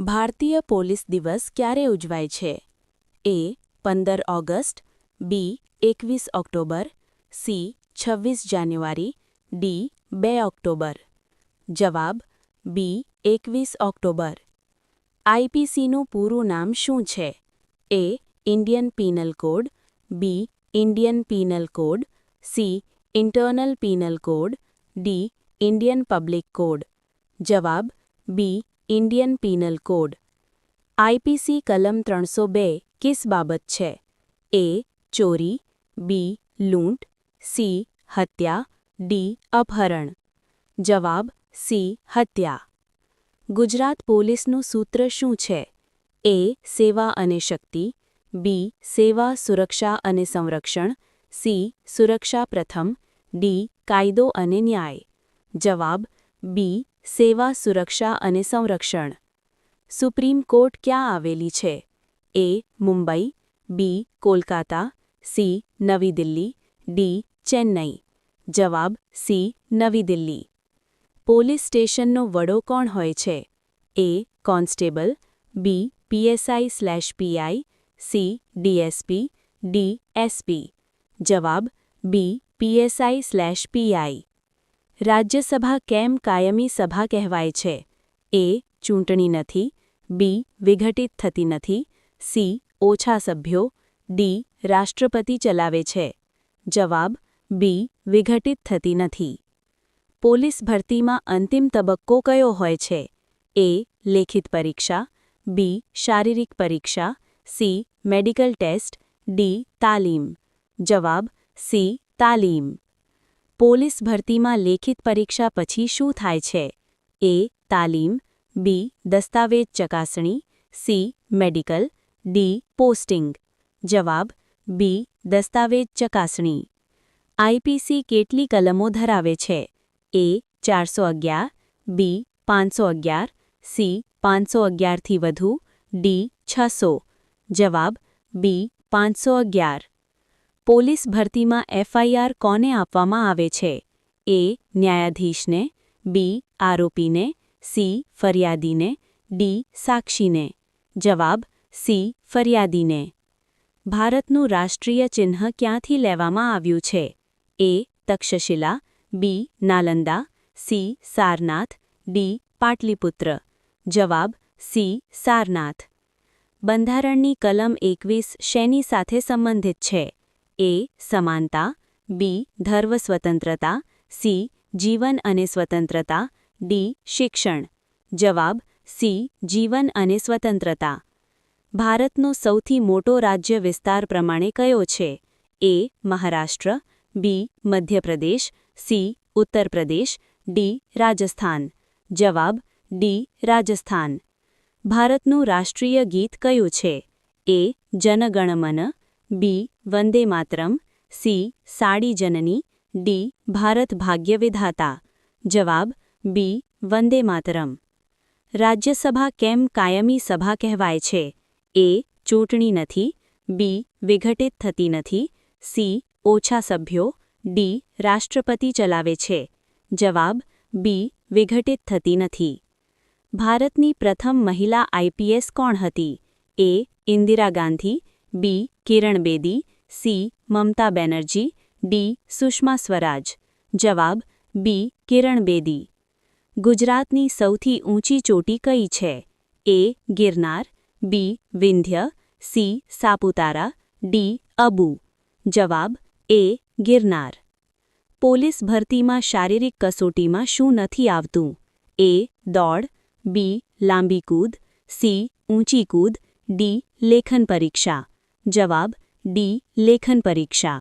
ભારતીય પોલીસ દિવસ ક્યારે ઉજવાય છે? એ, પંદર ઓગસ્ટ, બી, એકવીસ ઓક્ટોબર, સી, છવ્વીસ જાન્યુઆરી, ડી, બે ઓક્ટોબર. જવાબ, બી, એકવીસ ઓક્ટોબર. આઈપીસીનું પૂરું નામ શું છે? A, Indian penal code, B, Indian penal code, C, internal penal code, D, Indian public code. જવાબ, B Indian penal code. IPC કલમ ત્રણસો બે કિસ બાબત છે? એ, ચોરી, બી, લૂંટ, સી, હત્યા, ડી, અપહરણ. જવાબ, સી, હત્યા. ગુજરાત પોલીસનું સૂત્ર શું છે? એ, સેવા અને શક્તિ, બી, સેવા, સુરક્ષા અને સંરક્ષણ, સી, સુરક્ષા પ્રથમ, ડી, કાયદો અને ન્યાય. જવાબ, બી સેવા, સુરક્ષા અને સંરક્ષણ. સુપ્રીમ કોર્ટ ક્યાં આવેલી છે? A, Mumbai, B, Kolkata, C, નવી દિલ્હી, ડી, ચેન્નઈ. જવાબ, સી, નવી દિલ્હી. પોલીસ સ્ટેશનનો વડો કોણ હોય છે? A, constable, B PSI slash PI C DSP D SP જવાબ, B PSI slash PI Rajya Sabha કેમ કાયમી સભા કહેવાય છે? એ. ચૂંટણી નથી. બી. વિઘટિત થતી નથી. સી. ઓછા સભ્યો. ડી. રાષ્ટ્રપતિ ચલાવે છે. જવાબ, બી. વિઘટિત થતી નથી. પોલીસ ભરતીમાં અંતિમ તબક્કો કયો હોય છે? એ. લેખિત પરીક્ષા. બી. શારીરિક પરીક્ષા. સી. Medical test. ડી. તાલીમ. જવાબ, સી. તાલીમ. પોલીસ ભરતીમાં લેખિત પરીક્ષા પછી શું થાય છે? એ તાલીમ બી દસ્તાવેજ ચકાસણી સી મેડિકલ ડી પોસ્ટિંગ જવાબ બી દસ્તાવેજ ચકાસણી આઈપીસી કેટલી કલમો ધરાવે છે? એ ચારસો અગિયાર બી પાંચસો અગિયાર સી પાંચસો અગિયારથી વધુ ડી છસો જવાબ બી પાંચસો અગિયાર પોલીસ ભરતીમાં એફઆઈઆર કોને આપવામાં આવે છે? એ, ન્યાયાધીશને, બી, આરોપીને, સી, ફરિયાદીને, ડી, સાક્ષીને. જવાબ, સી, ફરિયાદીને. ભારતનું રાષ્ટ્રીય ચિહ્ન ક્યાંથી લેવામાં આવ્યું છે? A, Takshashila, B, Nalanda, C, Sarnath, D, Pataliputra. જવાબ, સી, સારનાથ. બંધારણની કલમ એકવીસ શેની સાથે સંબંધિત છે? એ, સમાનતા, બી, ધર્વ સ્વતંત્રતા, સી, જીવન અને સ્વતંત્રતા, ડી, શિક્ષણ. જવાબ, સી, જીવન અને સ્વતંત્રતા. ભારતનો સૌથી મોટો રાજ્ય વિસ્તાર પ્રમાણે કયો છે? A, Maharashtra, B, Madhya Pradesh, C Uttar Pradesh D, Rajasthan. જવાબ, ડી, રાજસ્થાન. ભારતનું રાષ્ટ્રીય ગીત કયું છે? એ, જનગણમન બી, વંદે માતરમ, સી, સાડી જનની, ડી, ભારત ભાગ્ય વિધાતા. જવાબ, બી, વંદે માતરમ. રાજ્યસભા કેમ કાયમી સભા કહેવાય છે? એ, ચૂંટણી નથી. બી, વિઘટિત થતી નથી. સી, ઓછા સભ્યો. ડી, રાષ્ટ્રપતિ ચલાવે છે. જવાબ, બી, વિઘટિત થતી નથી. ભારતની પ્રથમ મહિલા આઈપીએસ કોણ હતી? A, Indira Gandhi B, Kiran Bedi, C, Mamata Banerjee, D, Sushma Swaraj. જવાબ, બી, કિરણ બેદી. ગુજરાતની સૌથી ઊંચી ચોટી કઈ છે? A, Girnar, B, Vindhya, C, Saputara, D, Abu. જવાબ, એ, ગિરનાર. પોલીસ ભરતીમાં શારીરિક કસોટીમાં શું નથી આવતું? એ, દોડ, બી, લાંબી કૂદ, સી, ઊંચી કૂદ, ડી, લેખન પરીક્ષા. જવાબ ડી લેખન પરીક્ષા.